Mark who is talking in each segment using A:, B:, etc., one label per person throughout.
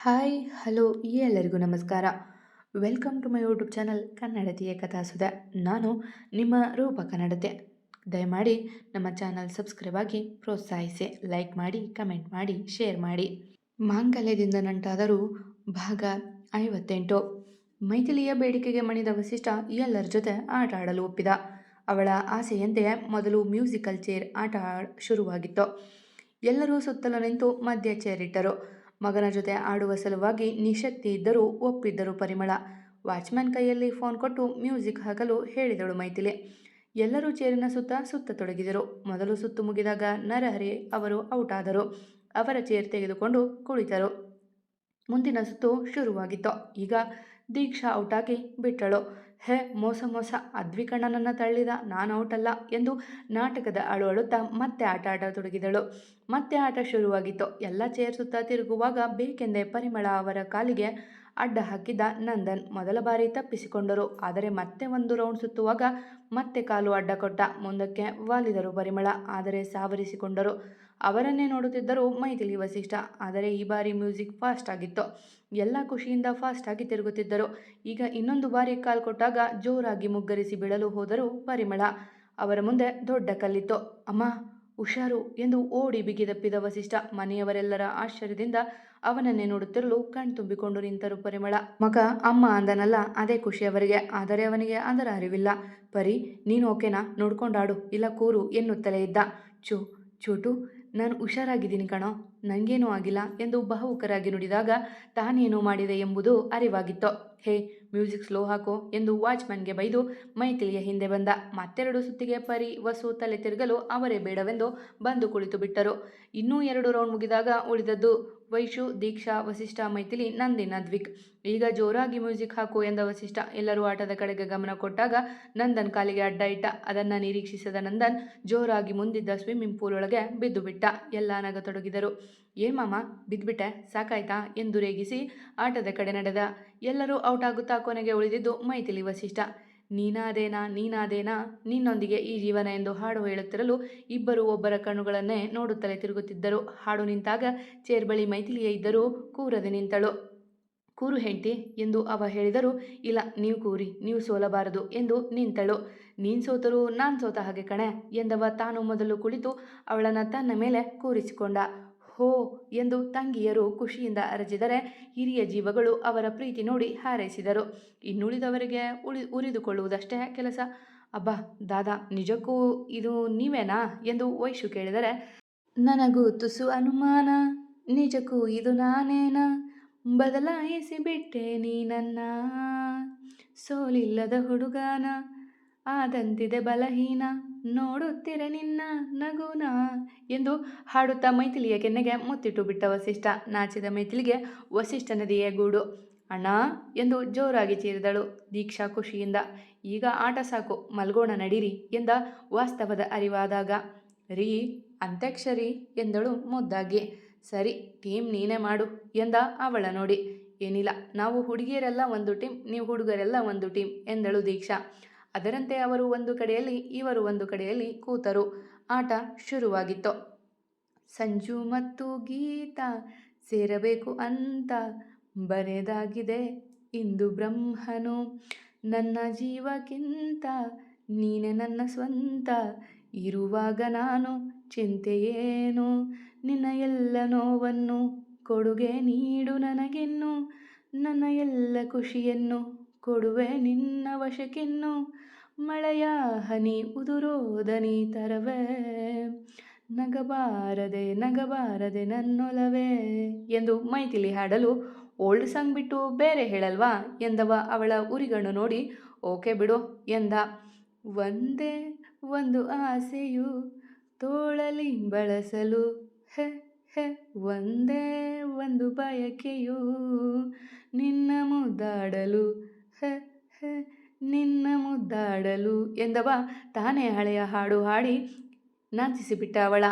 A: Hi, hello, ಎಲ್ಲರಿಗೂ ನಮಸ್ಕಾರ. Welcome to my YouTube channel ಕನ್ನಡತಿಯ ಕಥಾಸುಧ. ನಾನು ನಿಮ್ಮ ರೂಪ ಕನ್ನಡತೆ. ದಯಮಾಡಿ ನಮ್ಮ ಚಾನಲ್ ಸಬ್ಸ್ಕ್ರೈಬ್ ಆಗಿ ಪ್ರೋತ್ಸಾಹಿಸಿ, ಲೈಕ್ ಮಾಡಿ, ಕಮೆಂಟ್ ಮಾಡಿ, ಶೇರ್ ಮಾಡಿ. ಮಾಂಗಲ್ಯದಿಂದ ನಂಟಾದರೂ ಭಾಗ ಐವತ್ತೆಂಟು. ಮೈಥಿಲಿಯ ಬೇಡಿಕೆಗೆ ಮಣಿದ ವಸಿಷ್ಠ ಎಲ್ಲರ ಜೊತೆ ಆಟ ಆಡಲು ಒಪ್ಪಿದ. ಅವಳ ಆಸೆಯಂತೆ ಮೊದಲು ಮ್ಯೂಸಿಕಲ್ ಚೇರ್ ಆಟ ಶುರುವಾಗಿತ್ತು. ಎಲ್ಲರೂ ಸುತ್ತಲೂ ನಿಂತು ಮಧ್ಯ ಚೇರ್ ಇಟ್ಟರು ಮಗನ ಜೊತೆ ಆಡುವ ಸಲುವಾಗಿ ನಿಶಕ್ತಿ ಇದ್ದರೂ ಒಪ್ಪಿದ್ದರು ಪರಿಮಳ. ವಾಚ್ಮ್ಯಾನ್ ಕೈಯಲ್ಲಿ ಫೋನ್ ಕೊಟ್ಟು ಮ್ಯೂಸಿಕ್ ಹಾಕಲು ಹೇಳಿದಳು ಮೈಥಿಲೆ. ಎಲ್ಲರೂ ಚೇರಿನ ಸುತ್ತ ಸುತ್ತ ತೊಡಗಿದರು ಮೊದಲು ಸುತ್ತು ಮುಗಿದಾಗ ನರಹರಿ ಅವರು ಔಟ್ ಆದರು. ಅವರ ಚೇರ್ ತೆಗೆದುಕೊಂಡು ಕುಳಿತರು. ಮುಂದಿನ ಸುತ್ತು ಶುರುವಾಗಿತ್ತು. ಈಗ ದೀಕ್ಷಾ ಔಟಾಗಿ ಬಿಟ್ಟಳು. ಹೇ, ಮೋಸ ಮೋಸ ಅದ್ವಿಕಣ್ಣನನ್ನು ತಳ್ಳಿದ, ನಾನು ಔಟಲ್ಲ ಎಂದು ನಾಟಕದ ಅಳು ಅಳುತ್ತಾ ಮತ್ತೆ ಆಟ ಆಡತೊಡಗಿದಳು ಮತ್ತೆ ಆಟ ಶುರುವಾಗಿತ್ತು. ಎಲ್ಲ ಚೇರ್ ಸುತ್ತ ತಿರುಗುವಾಗ ಬೇಕೆಂದೇ ಪರಿಮಳ ಅವರ ಕಾಲಿಗೆ ಅಡ್ಡ ಹಾಕಿದ್ದ ನಂದನ್ ಮೊದಲ ಬಾರಿ ತಪ್ಪಿಸಿಕೊಂಡರು. ಆದರೆ ಮತ್ತೆ ಒಂದು ರೌಂಡ್ ಸುತ್ತುವಾಗ ಮತ್ತೆ ಕಾಲು ಅಡ್ಡ ಕೊಟ್ಟ. ಮುಂದಕ್ಕೆ ವಾಲಿದರು ಪರಿಮಳ. ಆದರೆ ಸಾವರಿಸಿಕೊಂಡರು. ಅವರನ್ನೇ ನೋಡುತ್ತಿದ್ದರು ಮೈಥಿಲಿ ವಸಿಷ್ಠ. ಆದರೆ ಈ ಬಾರಿ ಮ್ಯೂಸಿಕ್ ಫಾಸ್ಟ್ ಆಗಿತ್ತು. ಎಲ್ಲ ಖುಷಿಯಿಂದ ಫಾಸ್ಟ್ ಆಗಿ ತಿರುಗುತ್ತಿದ್ದರು. ಈಗ ಇನ್ನೊಂದು ಬಾರಿ ಕಾಲ್ ಕೊಟ್ಟಾಗ ಜೋರಾಗಿ ಮುಗ್ಗರಿಸಿ ಬೀಳಲು ಹೋದರು ಪರಿಮಳ. ಅವರ ಮುಂದೆ ದೊಡ್ಡ ಕಲ್ಲಿತ್ತು. ಅಮ್ಮ, ಹುಷಾರು ಎಂದು ಓಡಿ ಬಿಗಿದಪ್ಪಿದ ವಸಿಷ್ಠ. ಮನೆಯವರೆಲ್ಲರ ಆಶ್ಚರ್ಯದಿಂದ ಅವನನ್ನೇ ನೋಡುತ್ತಿರಲು ಕಣ್ತುಂಬಿಕೊಂಡು ನಿಂತರು ಪರಿಮಳ. ಮಗ, ಅಮ್ಮ ಅಂದನಲ್ಲ, ಅದೇ ಖುಷಿ ಅವರಿಗೆ. ಆದರೆ ಅವನಿಗೆ ಅದರ ಅರಿವಿಲ್ಲ. ಪರಿ, ನೀನು ಓಕೆನಾ? ನೋಡ್ಕೊಂಡಾಡು. ಇಲ್ಲ, ಕೂರು ಎನ್ನುತ್ತಲೇ ಇದ್ದ. ಚು ಚೋಟು ನಾನು ಹುಷಾರಾಗಿದ್ದೀನಿ ಕಣೋ ನನಗೇನೂ ಆಗಿಲ್ಲ ಎಂದು ಭಾವುಕರಾಗಿ ನುಡಿದಾಗ ತಾನೇನು ಮಾಡಿದೆ ಎಂಬುದು ಅರಿವಾಗಿತ್ತು. ಹೇ, ಮ್ಯೂಸಿಕ್ ಸ್ಲೋ ಹಾಕೋ ಎಂದು ವಾಚ್ಮನ್ಗೆ ಬೈದು ಮೈಥಿಲಿಯ ಹಿಂದೆ ಬಂದ ಮತ್ತೆರಡು ಸುತ್ತಿಗೆ ಪರಿ ವಸು ತಲೆ ತಿರುಗಲು ಅವರೇ ಬೇಡವೆಂದು ಬಂದು ಕುಳಿತು ಬಿಟ್ಟರು ಇನ್ನೂ ಎರಡು ರೌಂಡ್ ಮುಗಿದಾಗ ಉಳಿದದ್ದು ವೈಶು, ದೀಕ್ಷಾ, ವಸಿಷ್ಠ, ಮೈಥಿಲಿ, ನಂದಿನ, ದ್ವಿಕ್. ಈಗ ಜೋರಾಗಿ ಮ್ಯೂಸಿಕ್ ಹಾಕು ಎಂದ ವಸಿಷ್ಠ. ಎಲ್ಲರೂ ಆಟದ ಕಡೆಗೆ ಗಮನ ಕೊಟ್ಟಾಗ ನಂದನ್ ಕಾಲಿಗೆ ಅಡ್ಡ ಇಟ್ಟ. ಅದನ್ನು ನಿರೀಕ್ಷಿಸದ ನಂದನ್ ಜೋರಾಗಿ ಮುಂದಿದ್ದ ಸ್ವಿಮ್ಮಿಂಗ್ ಪೂಲ್ ಒಳಗೆ ಬಿದ್ದು ಬಿಟ್ಟ. ಎಲ್ಲ ನಗತೊಡಗಿದರು. ಮಾಮ ಬಿದ್ದುಬಿಟ್ಟೆ ಸಾಕಾಯ್ತಾ? ಎಂದು ರೇಗಿಸಿ ಆಟದ ಕಡೆ ನಡೆದ. ಎಲ್ಲರೂ ಔಟ್ ಆಗುತ್ತಾ ಕೊನೆಗೆ ಉಳಿದಿದ್ದು ಮೈಥಿಲಿ ವಸಿಷ್ಠ. ನೀನಾದೇನಾ ನೀನಾದೇನಾ, ನಿನ್ನೊಂದಿಗೆ ಈ ಜೀವನ ಎಂದು ಹಾಡು ಹೇಳುತ್ತಿರಲು ಇಬ್ಬರು ಒಬ್ಬರ ಕಣ್ಣುಗಳನ್ನೇ ನೋಡುತ್ತಲೇ ತಿರುಗುತ್ತಿದ್ದರು. ಹಾಡು ನಿಂತಾಗ ಚೇರ್ ಬಳಿ ಮೈಥಿಲಿಯೇ ಇದ್ದರೂ ಕೂರದೆ ನಿಂತಳು. ಕೂರು ಹೆಂಡ್ತಿ ಎಂದು ಅವ ಹೇಳಿದರು, ಇಲ್ಲ, ನೀವು ಕೂರಿ, ನೀವು ಸೋಲಬಾರದು ಎಂದು ನಿಂತಳು. ನೀನು ಸೋತರು, ನಾನು ಸೋತ ಹಾಗೆ ಕಣೆ ಎಂದವ ತಾನು ಮೊದಲು ಕುಳಿತು ಅವಳನ್ನು ತನ್ನ ಮೇಲೆ ಕೂರಿಸಿಕೊಂಡ. ಹೋ ಎಂದು ತಂಗಿಯರು ಖುಷಿಯಿಂದ ಅರಜಿದರೆ ಹಿರಿಯ ಜೀವಗಳು ಅವರ ಪ್ರೀತಿ ನೋಡಿ ಹಾರೈಸಿದರು. ಇನ್ನುಳಿದವರಿಗೆ ಉಳಿ ಉರಿದುಕೊಳ್ಳುವುದಷ್ಟೇ ಕೆಲಸ. ಅಬ್ಬಾ, ದಾದಾ, ನಿಜಕ್ಕೂ ಇದು ನೀವೇನಾ ಎಂದು ವೈಶು ಕೇಳಿದರೆ, ನನಗೂ ತುಸು ಅನುಮಾನ, ನಿಜಕ್ಕೂ ಇದು ನಾನೇನಾ? ಬದಲಾಯಿಸಿ ಬಿಟ್ಟೆ ನೀ ನನ್ನ. ಸೋಲಿಲ್ಲದ ಹುಡುಗಾನ, ಆದಂತಿದೆ ಬಲಹೀನ. ನೋಡುತ್ತಿರೆ ನಿನ್ನ ನಗುನ ಎಂದು ಹಾಡುತ್ತಾ ಮೈಥಿಲಿಯ ಕೆನ್ನೆಗೆ ಮುತ್ತಿಟ್ಟು ಬಿಟ್ಟ ವಸಿಷ್ಠ. ನಾಚಿದ ಮೈಥಿಲಿಗೆ ವಸಿಷ್ಠ ನದಿಯ ಗೂಡು. ಅಣ್ಣ ಎಂದು ಜೋರಾಗಿ ಚೀರಿದಳು ದೀಕ್ಷಾ ಖುಷಿಯಿಂದ. ಈಗ ಆಟ ಸಾಕು, ಮಲ್ಗೋಣ ನಡೀರಿ ಎಂದ ವಾಸ್ತವದ ಅರಿವಾದಾಗ. ರೀ, ಅಂತ್ಯಕ್ಷರಿ ಎಂದಳು ಮುದ್ದಾಗಿ. ಸರಿ, ಟೀಮ್ ನೀನೇ ಮಾಡು ಎಂದ ಅವಳ ನೋಡಿ. ಏನಿಲ್ಲ, ನಾವು ಹುಡುಗಿಯರೆಲ್ಲ ಒಂದು ಟೀಮ್, ನೀವು ಹುಡುಗರೆಲ್ಲ ಒಂದು ಟೀಮ್ ಎಂದಳು ದೀಕ್ಷಾ. ಅದರಂತೆ ಅವರು ಒಂದು ಕಡೆಯಲ್ಲಿ, ಇವರು ಒಂದು ಕಡೆಯಲ್ಲಿ ಕೂತರು. ಆಟ ಶುರುವಾಗಿತ್ತು. ಸಂಜು ಮತ್ತು ಗೀತಾ ಸೇರಬೇಕು ಅಂತ ಬರೆದಾಗಿದೆ. ಇಂದು ಬ್ರಹ್ಮನು ನನ್ನ ಜೀವಕ್ಕಿಂತ, ನೀನೆ ನನ್ನ ಸ್ವಂತ. ಇರುವಾಗ ನಾನು ಚಿಂತೆಯೇನು ನಿನ್ನ ಎಲ್ಲ ನೋವನ್ನು ಕೊಡುಗೆ ನೀಡು ನನಗೆನ್ನು. ನನ್ನ ಎಲ್ಲ ಖುಷಿಯನ್ನು ಕೊಡುವೆ ನಿನ್ನ ವಶಕ್ಕಿನ್ನು ಮಳೆಯ ಹನಿ ಉದುರೋದನಿ ತರವೇ. ನಗಬಾರದೆ ನಗಬಾರದೆ ನನ್ನೊಲವೇ ಎಂದು ಮೈತಿಲಿ ಹಾಡಲು ಓಲ್ಡ್ ಸಾಂಗ್ ಬಿಟ್ಟು ಬೇರೆ ಹೇಳಲ್ವಾ ಎಂದವ ಅವಳ ಉರಿಗಣ್ಣು ನೋಡಿ. ಓಕೆ ಬಿಡು ಎಂದ. ಒಂದೇ ಒಂದು ಆಸೆಯು ತೋಳಲಿ ಬಳಸಲು, ಹೆ ಹೆ, ಒಂದೇ ಒಂದು ಬಯಕೆಯು ನಿನ್ನ ಮುದ್ದಾಡಲು ನಿನ್ನ ಮುದ್ದಾಡಲು ಎಂದವ. ತಾನೇ ಹಳೆಯ ಹಾಡು ಹಾಡಿ ನಾಚಿಸಿಬಿಟ್ಟ ಅವಳ.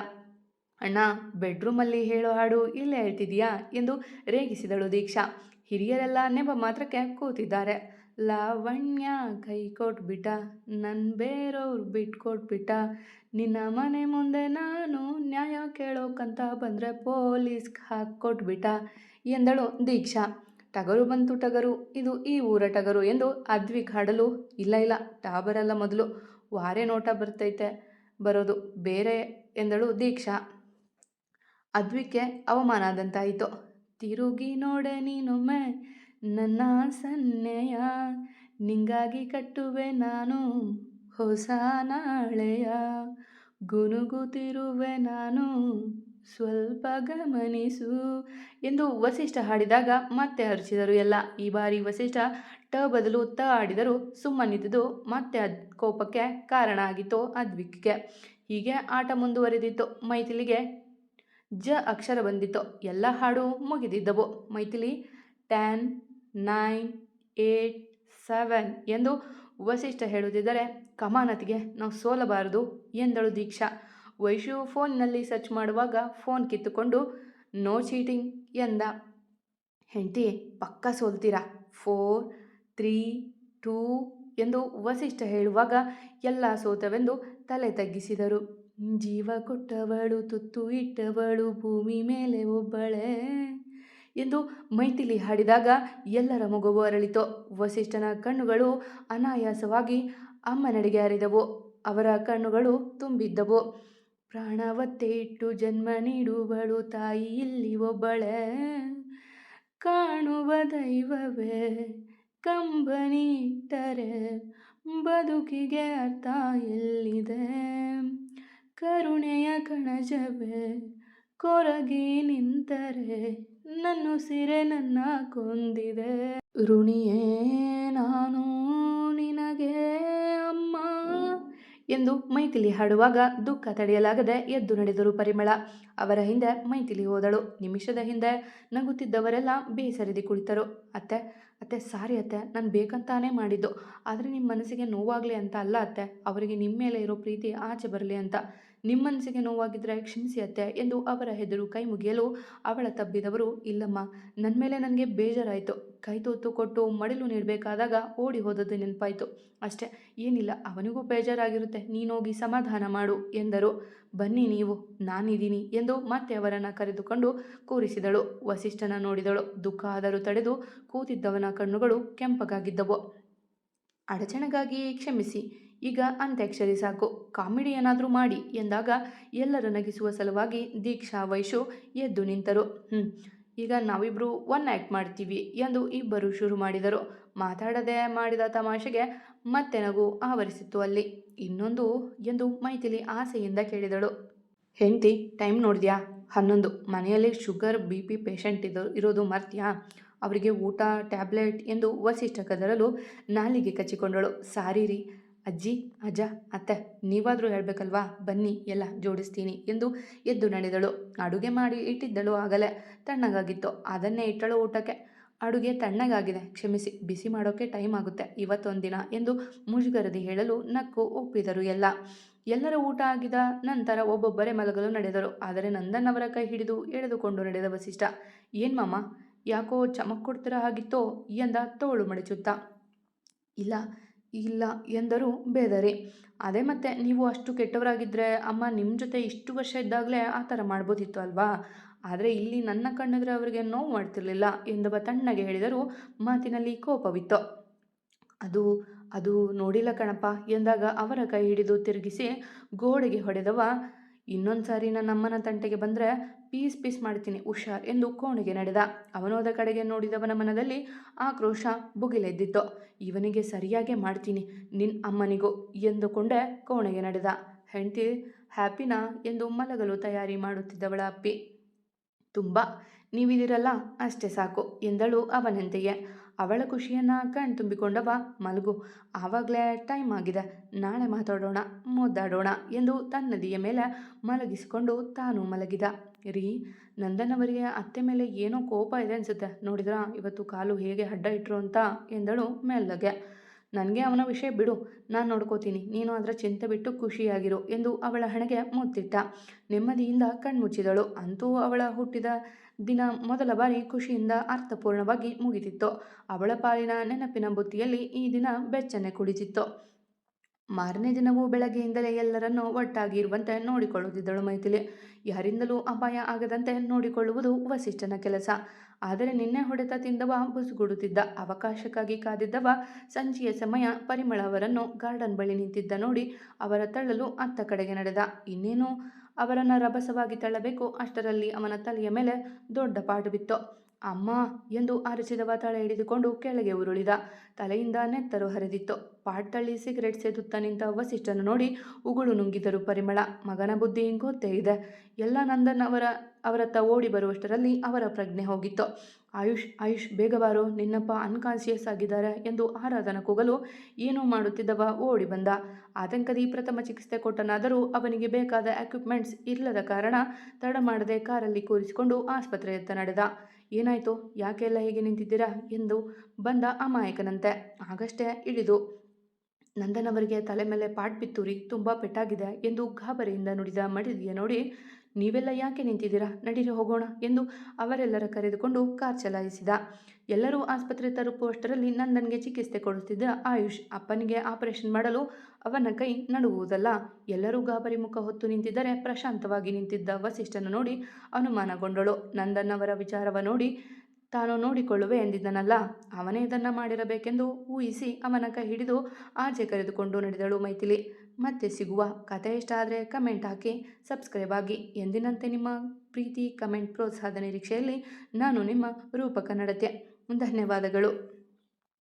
A: ಅಣ್ಣ, ಬೆಡ್ರೂಮಲ್ಲಿ ಹೇಳೋ ಹಾಡು ಇಲ್ಲೇ ಹೇಳ್ತಿದೀಯಾ ಎಂದು ರೇಗಿಸಿದಳು ದೀಕ್ಷಾ. ಹಿರಿಯರೆಲ್ಲ ನೆಪ ಮಾತ್ರಕ್ಕೆ ಕೂತಿದ್ದಾರೆ. ಲಾವಣ್ಯ ಕೈ ಕೊಟ್ಬಿಟ್ಟ ನನ್ನ ಬೇರೆಯವ್ರು ಬಿಟ್ಕೊಟ್ಬಿಟ್ಟ. ನಿನ್ನ ಮನೆ ಮುಂದೆ ನಾನು ನ್ಯಾಯ ಕೇಳೋಕಂತ ಬಂದರೆ ಪೊಲೀಸ್ಗೆ ಹಾಕ್ಕೊಟ್ಬಿಟ್ಟ ಎಂದಳು ದೀಕ್ಷಾ. ಟಗರು ಬಂತು ಟಗರು, ಇದು ಈ ಊರ ಟಗರು ಎಂದು ಅದ್ವಿಕ್ ಹಾಡಲು, ಇಲ್ಲ ಇಲ್ಲ ಟಾಬರಲ್ಲ ಮೊದಲು. ವಾರೆ ನೋಟ ಬರ್ತೈತೆ, ಬರೋದು ಬೇರೆ ಎಂದಳು ದೀಕ್ಷಾ. ಅದ್ವಿಕ್ಕೆ ಅವಮಾನ ಆದಂತಾಯಿತು. ತಿರುಗಿ ನೋಡೆ ನೀನೊಮ್ಮೆ ನನ್ನ ಸನ್ನೆಯ, ನಿಂಗಾಗಿ ಕಟ್ಟುವೆ ನಾನು ಹೊಸ ನಾಳೆಯ. ಗುನುಗುತ್ತಿರುವೆ ನಾನು ಸ್ವಲ್ಪ ಗಮನಿಸು ಎಂದು ವಸಿಷ್ಠ ಹಾಡಿದಾಗ ಮತ್ತೆ ಹರಿಸಿದರು. ಎಲ್ಲ ಈ ಬಾರಿ ವಸಿಷ್ಠ ಟ ಬದಲು ತ ಆಡಿದರು ಸುಮ್ಮನಿದ್ದುದು ಮತ್ತೆ ಅದ್ ಕೋಪಕ್ಕೆ ಕಾರಣ ಆಗಿತ್ತು ಅದ್ವಿಕ್ಗೆ ಹೀಗೆ ಆಟ ಮುಂದುವರೆದಿತ್ತು. ಮೈಥಿಲಿಗೆ ಜ ಅಕ್ಷರ ಬಂದಿತ್ತು. ಎಲ್ಲ ಹಾಡು ಮುಗಿದಿದ್ದವು. Maithili ten nine eight seven ಎಂದು ವಸಿಷ್ಠ ಹೇಳುತ್ತಿದ್ದರೆ ಕಮಾನತಿಗೆ ನಾವು ಸೋಲಬಾರದು ಎಂದಳು ದೀಕ್ಷಾ. ವೈಶು ಫೋನ್ನಲ್ಲಿ ಸರ್ಚ್ ಮಾಡುವಾಗ ಫೋನ್ ಕಿತ್ತುಕೊಂಡು, ನೋ ಚೀಟಿಂಗ್ ಎಂದ. ಹೆಂಡತಿ, ಪಕ್ಕ ಸೋಲ್ತೀರಾ? ಫೋರ್, ತ್ರೀ, ಟೂ ಎಂದು ವಸಿಷ್ಠ ಹೇಳುವಾಗ ಎಲ್ಲ ಸೋತವೆಂದು ತಲೆ ತಗ್ಗಿಸಿದರು. ಜೀವ ಕೊಟ್ಟವಳು, ತುತ್ತು ಇಟ್ಟವಳು, ಭೂಮಿ ಮೇಲೆ ಒಬ್ಬಳೆ ಎಂದು ಮೈತಿಲಿ ಹಾಡಿದಾಗ ಎಲ್ಲರ ಮಗುವು ಅರಳಿತು. ವಸಿಷ್ಠನ ಕಣ್ಣುಗಳು ಅನಾಯಾಸವಾಗಿ ಅಮ್ಮನಡೆಗೆ ಹರಿದವು. ಅವರ ಕಣ್ಣುಗಳು ತುಂಬಿದ್ದವು. ಪ್ರಾಣವತ್ತೆ ಇಟ್ಟು ಜನ್ಮ ನೀಡುವಳು ತಾಯಿ ಇಲ್ಲಿ ಒಬ್ಬಳೆ. ಕಾಣುವ ದೈವವೇ, ಕಂಬನಿಟ್ಟರೆ ಬದುಕಿಗೆ ಅರ್ಥ ಎಲ್ಲಿದೆ? ಕರುಣೆಯ ಕಣಜವೇ, ಕೊರಗಿ ನಿಂತರೆ ನನ್ನ ಸಿರೆ ನನ್ನ ಕೊಂದಿದೆ. ಋಣಿಯೇ, ನಾನು ಎಂದು ಮೈಥಿಲಿ ಹಾಡುವಾಗ ದುಃಖ ತಡೆಯಲಾಗದೆ ಎದ್ದು ನಡೆದರು ಪರಿಮಳ. ಅವರ ಹಿಂದೆ ಮೈಥಿಲಿ ಹೋದಳು. ನಿಮಿಷದ ಹಿಂದೆ ನಗುತ್ತಿದ್ದವರೆಲ್ಲ ಬೇಸರಿದಿ ಕುಳಿತರು. ಅತ್ತೆ ಅತ್ತೆ, ಸಾರಿ ಅತ್ತೆ, ನಾನು ಬೇಕಂತಾನೇ ಮಾಡಿದ್ದು. ಆದರೆ ನಿಮ್ಮ ಮನಸ್ಸಿಗೆ ನೋವಾಗಲಿ ಅಂತ ಅಲ್ಲ ಅತ್ತೆ. ಅವರಿಗೆ ನಿಮ್ಮ ಮೇಲೆ ಇರೋ ಪ್ರೀತಿ ಆಚೆ ಬರಲಿ ಅಂತ. ನಿಮ್ಮ ಮನಸ್ಸಿಗೆ ನೋವಾಗಿದ್ದರೆ ಕ್ಷಮಿಸಿ ಅತ್ತೆ ಎಂದು ಅವರ ಹೆದರು ಕೈ ಮುಗಿಯಲು ಅವಳ ತಬ್ಬಿದವರು, ಇಲ್ಲಮ್ಮ ನನ್ನ ಮೇಲೆ ನನಗೆ ಬೇಜಾರಾಯಿತು. ಕೈ ತೂತು ಕೊಟ್ಟು ಮಡಿಲು ನೀಡಬೇಕಾದಾಗ ಓಡಿ ಹೋದದ್ದು ನೆನಪಾಯಿತು. ಅಷ್ಟೇ, ಏನಿಲ್ಲ, ಅವನಿಗೂ ಬೇಜಾರಾಗಿರುತ್ತೆ. ನೀನೋಗಿ ಸಮಾಧಾನ ಮಾಡು ಎಂದರು. ಬನ್ನಿ ನೀವು, ನಾನಿದ್ದೀನಿ ಎಂದು ಮತ್ತೆ ಅವರನ್ನು ಕರೆದುಕೊಂಡು ಕೂರಿಸಿದಳು. ವಸಿಷ್ಠನ ನೋಡಿದಳು. ದುಃಖ ಆದರೂ ತಡೆದು ಕೂತಿದ್ದವನ ಕಣ್ಣುಗಳು ಕೆಂಪಗಾಗಿದ್ದವು. ಅಡಚಣೆಗಾಗಿ ಕ್ಷಮಿಸಿ ಈಗ ಅಂತ್ಯಾಕ್ಷರಿ ಸಾಕು. ಕಾಮಿಡಿ ಏನಾದರೂ ಮಾಡಿ ಎಂದಾಗ ಎಲ್ಲರ ನಗಿಸುವ ಸಲುವಾಗಿ ದೀಕ್ಷಾ ವೈಶು ಎದ್ದು ನಿಂತರು. ಹ್ಞೂ ಈಗ ನಾವಿಬ್ಬರು ಒನ್ ಆ್ಯಕ್ಟ್ ಮಾಡ್ತೀವಿ ಎಂದು ಇಬ್ಬರು ಶುರು ಮಾಡಿದರು. ಮಾತಾಡದೆ ಮಾಡಿದ ತಮಾಷೆಗೆ ಮತ್ತೆ ನಗು ಆವರಿಸಿತ್ತು ಅಲ್ಲಿ. ಇನ್ನೊಂದು ಎಂದು ಮೈಥಿಲಿ ಆಸೆಯಿಂದ ಕೇಳಿದಳು. ಹೆಂಡತಿ, ಟೈಮ್ ನೋಡಿದ್ಯಾ? ಹನ್ನೊಂದು. ಮನೆಯಲ್ಲಿ ಶುಗರ್, ಬಿ ಪಿ ಪೇಷಂಟ್ ಇದ್ದರು ಇರೋದು ಮರ್ತ್ಯಾ? ಅವರಿಗೆ ಊಟ, ಟ್ಯಾಬ್ಲೆಟ್ ಎಂದು ವಸಿಷ್ಠ ಕದರಲು ನಾಲಿಗೆ ಕಚ್ಚಿಕೊಂಡಳು. ಸಾರಿ ರೀ ಅಜ್ಜಿ, ಅಜ್ಜ, ಅತ್ತೆ, ನೀವಾದರೂ ಹೇಳಬೇಕಲ್ವಾ? ಬನ್ನಿ, ಎಲ್ಲ ಜೋಡಿಸ್ತೀನಿ ಎಂದು ಎದ್ದು ನಡೆದಳು. ಅಡುಗೆ ಮಾಡಿ ಇಟ್ಟಿದ್ದಳು ಆಗಲೇ ತಣ್ಣಗಾಗಿತ್ತು. ಅದನ್ನೇ ಇಟ್ಟಳು ಊಟಕ್ಕೆ. ಅಡುಗೆ ತಣ್ಣಗಾಗಿದೆ. ಕ್ಷಮಿಸಿ, ಬಿಸಿ ಮಾಡೋಕ್ಕೆ ಟೈಮ್ ಆಗುತ್ತೆ. ಇವತ್ತೊಂದಿನ ಎಂದು ಮುಜುಗರದಿ ಹೇಳಲು ನಕ್ಕು ಒಪ್ಪಿದರು ಎಲ್ಲ. ಎಲ್ಲರೂ ಊಟ ಆಗಿದ ನಂತರ ಒಬ್ಬೊಬ್ಬರೇ ಮಲಗಲು ನಡೆದರು. ಆದರೆ ನಂದನ್ ಅವರ ಕೈ ಹಿಡಿದು ಎಳೆದುಕೊಂಡು ನಡೆದ ವಸಿಷ್ಠ, ಏನು ಮಾಮ, ಯಾಕೋ ಚಮಕ್ ಕೊಡ್ತಿರ ಆಗಿತ್ತೋ ಎಂದ ತೋಳು ಮಡಚುತ್ತಾ, ಇಲ್ಲ ಇಲ್ಲ ಎಂದರು ಬೇದರಿ. ಅದೇ ಮತ್ತೆ ನೀವು ಅಷ್ಟು ಕೆಟ್ಟವರಾಗಿದ್ದರೆ ಅಮ್ಮ ನಿಮ್ಮ ಜೊತೆ ಇಷ್ಟು ವರ್ಷ ಇದ್ದಾಗಲೇ ಆ ಥರ ಮಾಡ್ಬೋದಿತ್ತು ಅಲ್ವಾ? ಆದರೆ ಇಲ್ಲಿ ನನ್ನ ಕಣ್ಣಿದ್ರೆ ಅವರಿಗೆ ನೋವು ಮಾಡ್ತಿರಲಿಲ್ಲ ಎಂದವ ತಣ್ಣಗೆ ಹೇಳಿದರು ಮಾತಿನಲ್ಲಿ ಕೋಪವಿತ್ತು ಅದು ಅದು ನೋಡಿಲ್ಲ ಕಣಪ್ಪ ಎಂದಾಗ ಅವರ ಕೈ ಹಿಡಿದು ತಿರುಗಿಸಿ ಗೋಡೆಗೆ ಹೊಡೆದವ ಇನ್ನೊಂದು ಸಾರಿ ನನ್ನ ಅಮ್ಮನ ತಂಟೆಗೆ ಬಂದರೆ ಪೀಸ್ ಪೀಸ್ ಮಾಡ್ತೀನಿ ಹುಷಾರ್ ಎಂದು ಕೋಣೆಗೆ ನಡೆದ. ಅವನೋದ ಕಡೆಗೆ ನೋಡಿದವನ ಮನದಲ್ಲಿ ಆಕ್ರೋಶ ಬುಗಿಲೆದ್ದಿತ್ತು ಇವನಿಗೆ ಸರಿಯಾಗೆ ಮಾಡ್ತೀನಿ ನಿನ್ನ ಅಮ್ಮನಿಗೂ ಎಂದುಕೊಂಡೆ ಕೋಣೆಗೆ ನಡೆದ. ಹೆಂಡತಿ ಹ್ಯಾಪಿನಾ ಎಂದು ಮಲಗಲು ತಯಾರಿ ಮಾಡುತ್ತಿದ್ದವಳ ಅಪ್ಪಿ. ತುಂಬ, ನೀವಿದಿರಲ್ಲ, ಅಷ್ಟೇ ಸಾಕು, ಎಂದಳು ಅವನಂತೆಯೇ. ಅವಳ ಖುಷಿಯನ್ನು ಕಣ್ ತುಂಬಿಕೊಂಡವ ಮಲಗು. ಆವಾಗಲೇ ಟೈಮ್ ಆಗಿದೆ. ನಾಳೆ ಮಾತಾಡೋಣ, ಮುದ್ದಾಡೋಣ ಎಂದು ತನ್ನದಿಯ ಮೇಲೆ ಮಲಗಿಸಿಕೊಂಡು ತಾನು ಮಲಗಿದ. ರೀ, ನಂದನವರಿಗೆ ಅತ್ತೆ ಮೇಲೆ ಏನೋ ಕೋಪ ಇದೆ ಅನಿಸುತ್ತೆ. ನೋಡಿದ್ರ, ಇವತ್ತು ಕಾಲು ಹೇಗೆ ಅಡ್ಡ ಇಟ್ರು ಅಂತ ಎಂದಳು ಮೆಲ್ಲಗೆ ನನಗೆ ಅವನ ವಿಷಯ ಬಿಡು, ನಾನು ನೋಡ್ಕೋತೀನಿ. ನೀನು ಅದರ ಚಿಂತೆ ಬಿಟ್ಟು ಖುಷಿಯಾಗಿರು ಎಂದು ಅವಳ ಹಣೆಗೆ ಮುತ್ತಿಟ್ಟ. ನೆಮ್ಮದಿಯಿಂದ ಕಣ್ಮುಚ್ಚಿದಳು. ಅಂತೂ ಅವಳ ಹುಟ್ಟಿದ ದಿನ ಮೊದಲ ಬಾರಿ ಖುಷಿಯಿಂದ ಅರ್ಥಪೂರ್ಣವಾಗಿ ಮುಗಿದಿತ್ತು. ಅವಳ ಪಾಲಿನ ನೆನಪಿನ ಬುತ್ತಿಯಲ್ಲಿ ಈ ದಿನ ಬೆಚ್ಚನೆ ಕುಳಿತಿತ್ತು ಮಾರನೇ ದಿನವೂ ಬೆಳಗ್ಗೆಯಿಂದಲೇ ಎಲ್ಲರನ್ನೂ ಒಟ್ಟಾಗಿ ಇರುವಂತೆ ನೋಡಿಕೊಳ್ಳುತ್ತಿದ್ದಳು ಮೈಥಿಲಿ. ಯಾರಿಂದಲೂ ಅಪಾಯ ಆಗದಂತೆ ನೋಡಿಕೊಳ್ಳುವುದು ವಸಿಷ್ಠನ ಕೆಲಸ. ಆದರೆ ನಿನ್ನೆ ಹೊಡೆತ ತಿಂದವ ಬುಸುಗುಡುತ್ತಿದ್ದ, ಅವಕಾಶಕ್ಕಾಗಿ ಕಾದಿದ್ದವ ಸಂಜೆಯ ಸಮಯ ಪರಿಮಳ ಅವರನ್ನು ಗಾರ್ಡನ್ ಬಳಿ ನಿಂತಿದ್ದ ನೋಡಿ ಅವರ ತಳ್ಳಲು ಅತ್ತ ಕಡೆಗೆ ನಡೆದ. ಇನ್ನೇನು ಅವರನ್ನು ರಭಸವಾಗಿ ತಳ್ಳಬೇಕು, ಅಷ್ಟರಲ್ಲಿ ಅವನ ತಲೆಯ ಮೇಲೆ ದೊಡ್ಡ ಪಾಡು ಬಿತ್ತು. ಅಮ್ಮ ಎಂದು ಅರಚಿದವ ತಲೆ ಹಿಡಿದುಕೊಂಡು ಕೆಳಗೆ ಉರುಳಿದ. ತಲೆಯಿಂದ ನೆತ್ತರು ಹರಿದಿತ್ತು. ಪಾಟ್ ತಳ್ಳಿ ಸಿಗರೆಟ್ ಸೇದುತ್ತ ನಿಂತ ವಸಿಷ್ಠನು ನೋಡಿ ಉಗುಳು ನುಂಗಿದರು ಪರಿಮಳ. ಮಗನ ಬುದ್ಧಿ ಗೊತ್ತೇ ಇದೆ. ಎಲ್ಲ ನಂದನ್ ಅವರ, ಅವರತ್ತ ಓಡಿ ಬರುವಷ್ಟರಲ್ಲಿ ಅವರ ಪ್ರಜ್ಞೆ ಹೋಗಿತ್ತು. ಆಯುಷ್ ಆಯುಷ್, ಬೇಗ ಬಾರೋ, ನಿನ್ನಪ್ಪ ಅನ್ಕಾನ್ಸಿಯಸ್ ಆಗಿದ್ದಾರೆ ಎಂದು ಆರಾಧನ ಕೂಗಲು ಏನೂ ಮಾಡುತ್ತಿದ್ದವ ಓಡಿ ಬಂದ. ಆತಂಕದಿ ಪ್ರಥಮ ಚಿಕಿತ್ಸೆ ಕೊಟ್ಟನಾದರೂ ಅವನಿಗೆ ಬೇಕಾದ ಎಕ್ವಿಪ್ಮೆಂಟ್ಸ್ ಇಲ್ಲದ ಕಾರಣ ತಡ ಮಾಡದೆ ಕಾರಲ್ಲಿ ಕೂರಿಸಿಕೊಂಡು ಆಸ್ಪತ್ರೆಯತ್ತ ನಡೆದ. ಏನಾಯಿತು? ಯಾಕೆಲ್ಲ ಹೀಗೆ ನಿಂತಿದ್ದೀರಾ? ಎಂದು ಬಂದ ಅಮಾಯಕನಂತೆ. ಆಗಷ್ಟೇ ಇಳಿದು. ನಂದನವರಿಗೆ ತಲೆ ಮೇಲೆ ಪಾಟ್ ಬಿತ್ತೂರಿ, ತುಂಬ ಪೆಟ್ಟಾಗಿದೆ ಎಂದು ಗಾಬರಿಯಿಂದ ನುಡಿದ ಮಡಿದಿಯ ನೋಡಿ ನೀವೆಲ್ಲ ಯಾಕೆ ನಿಂತಿದ್ದೀರಾ? ನಡೀರಿ ಹೋಗೋಣ ಎಂದು ಅವರೆಲ್ಲರ ಕರೆದುಕೊಂಡು ಕಾರ್ ಚಲಾಯಿಸಿದ. ಎಲ್ಲರೂ ಆಸ್ಪತ್ರೆ ತಲುಪುವಷ್ಟರಲ್ಲಿ ನಂದನ್ಗೆ ಚಿಕಿತ್ಸೆ ಕೊಡುತ್ತಿದ್ದ ಆಯುಷ್ ಅಪ್ಪನಿಗೆ ಆಪರೇಷನ್ ಮಾಡಲು ಅವನ ಕೈ ನಡುವುದಲ್ಲ. ಎಲ್ಲರೂ ಗಾಬರಿ ಮುಖ ಹೊತ್ತು ನಿಂತಿದ್ದರೆ ಪ್ರಶಾಂತವಾಗಿ ನಿಂತಿದ್ದ ವಸಿಷ್ಠನ ನೋಡಿ ಅನುಮಾನಗೊಂಡಳು. ನಂದನ್ ವಿಚಾರವ ನೋಡಿ ತಾನು ನೋಡಿಕೊಳ್ಳುವೆ ಎಂದಿದ್ದನಲ್ಲ. ಅವನೇ ಇದನ್ನು ಮಾಡಿರಬೇಕೆಂದು ಊಹಿಸಿ ಅವನ ಕೈ ಹಿಡಿದು ಆಚೆ ಕರೆದುಕೊಂಡು ನಡೆದಳು ಮೈಥಿಲಿ. ಮತ್ತೆ ಸಿಗುವ ಕತೆ ಇಷ್ಟ ಆದರೆ ಕಮೆಂಟ್ ಹಾಕಿ ಸಬ್ಸ್ಕ್ರೈಬ್ ಆಗಿ. ಎಂದಿನಂತೆ ನಿಮ್ಮ ಪ್ರೀತಿ ಕಮೆಂಟ್ ಪ್ರೋತ್ಸಾಹದ ನಿರೀಕ್ಷೆಯಲ್ಲಿ ನಾನು ನಿಮ್ಮ ರೂಪಕ ನಡತೆ. ಧನ್ಯವಾದಗಳು.